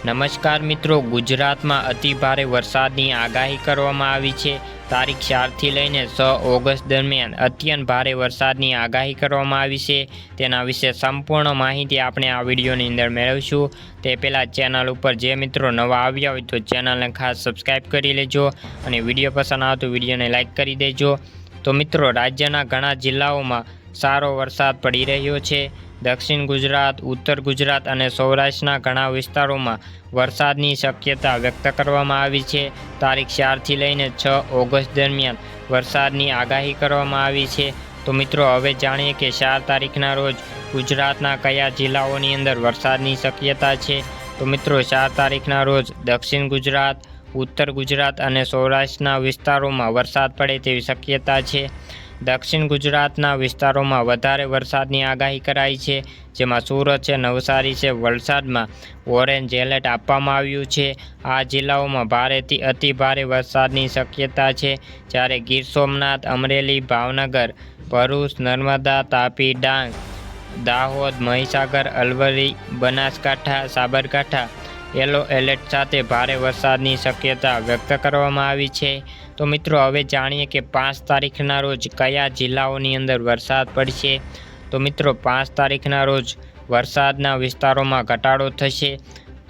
નમસ્કાર મિત્રો, ગુજરાતમાં અતિ ભારે વરસાદની આગાહી કરવામાં આવી છે. તારીખ ચારથી લઈને છ ઓગસ્ટ દરમિયાન અત્યંત ભારે વરસાદની આગાહી કરવામાં આવી છે. તેના વિશે સંપૂર્ણ માહિતી આપણે આ વિડીયોની અંદર મેળવીશું. તે પહેલાં ચેનલ ઉપર જે મિત્રો નવા આવ્યા હોય તો ચેનલને ખાસ સબસ્ક્રાઈબ કરી લેજો અને વીડિયો પસંદ આવે તો વિડીયોને લાઇક કરી દેજો. તો મિત્રો, રાજ્યના ઘણા જિલ્લાઓમાં સારો વરસાદ પડી રહ્યો છે. દક્ષિણ ગુજરાત, ઉત્તર ગુજરાત અને સૌરાષ્ટ્રના ઘણા વિસ્તારોમાં વરસાદની શક્યતા વ્યક્ત કરવામાં આવી છે. તારીખ ચારથી લઈને છ ઓગસ્ટ દરમિયાન વરસાદની આગાહી કરવામાં આવી છે. તો મિત્રો, હવે જાણીએ કે ચાર તારીખના રોજ ગુજરાતના કયા જિલ્લાઓની અંદર વરસાદની શક્યતા છે. તો મિત્રો, ચાર તારીખના રોજ દક્ષિણ ગુજરાત, ઉત્તર ગુજરાત અને સૌરાષ્ટ્રના વિસ્તારોમાં વરસાદ પડે તેવી શક્યતા છે. દક્ષિણ ગુજરાતના વિસ્તારોમાં વધારે વરસાદની આગાહી કરાઈ છે, જેમાં સુરત છે, નવસારી છે, વલસાડમાં ઓરેન્જ એલર્ટ આપવામાં આવ્યું છે. આ જિલ્લાઓમાં ભારેથી અતિ ભારે વરસાદની શક્યતા છે, જ્યારે ગીર સોમનાથ, અમરેલી, ભાવનગર, ભરૂચ, નર્મદા, તાપી, ડાંગ, દાહોદ, મહીસાગર, અલવરી, બનાસકાંઠા, સાબરકાંઠા યલો એલર્ટ સાથે ભારે વરસાદની શક્યતા વ્યક્ત કરવામાં આવી છે. તો મિત્રો, હવે જાણીએ કે પાંચ તારીખના રોજ કયા જિલ્લાઓની અંદર વરસાદ પડશે? તો મિત્રો, પાંચ તારીખના રોજ વરસાદના વિસ્તારોમાં ઘટાડો થશે.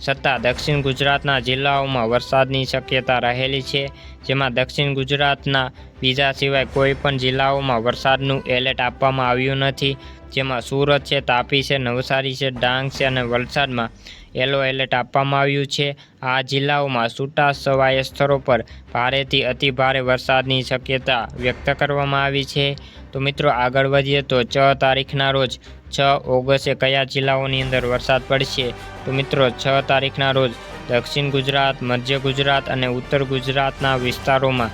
છતાં દક્ષિણ ગુજરાતના જિલ્લાઓમાં વરસાદની શક્યતા રહેલી છે, જેમાં દક્ષિણ ગુજરાતના બીજા સિવાય કોઈ પણ જિલ્લાઓમાં વરસાદનું એલર્ટ આપવામાં આવ્યું નથી, જેમાં સુરત છે, તાપી છે, નવસારી છે, ડાંગ છે અને વલસાડમાં યલો એલર્ટ આપવામાં આવ્યું છે. આ જિલ્લાઓમાં છૂટા સવાય સ્થળો પર ભારેથી અતિ ભારે વરસાદની શક્યતા વ્યક્ત કરવામાં આવી છે. તો મિત્રો આગળ વધીએ તો છ તારીખના રોજ છ ઓગસ્ટે કયા જિલ્લાઓની અંદર વરસાદ પડશે? તો મિત્રો, છ તારીખના રોજ દક્ષિણ ગુજરાત, મધ્ય ગુજરાત અને ઉત્તર ગુજરાતના વિસ્તારોમાં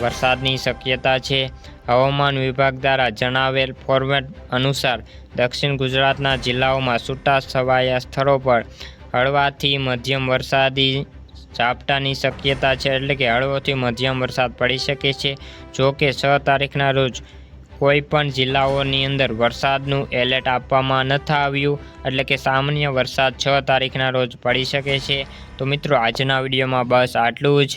વરસાદની શક્યતા છે. હવામાન વિભાગ દ્વારા જણાવેલ ફોર્મેટ અનુસાર દક્ષિણ ગુજરાતના જિલ્લાઓમાં છૂટા છવાયા સ્થળો પર હળવાથી મધ્યમ વરસાદી ઝાપટાની શક્યતા છે, એટલે કે હળવોથી મધ્યમ વરસાદ પડી શકે છે. જો કે, છ તારીખના રોજ કોઈ પણ જિલ્લાઓની અંદર વરસાદનું એલર્ટ આપવામાં નથી આવ્યું એટલે કે સામાન્ય વરસાદ છ તારીખના રોજ પડી શકે છે. તો મિત્રો, આજના વિડીયોમાં બસ આટલું જ.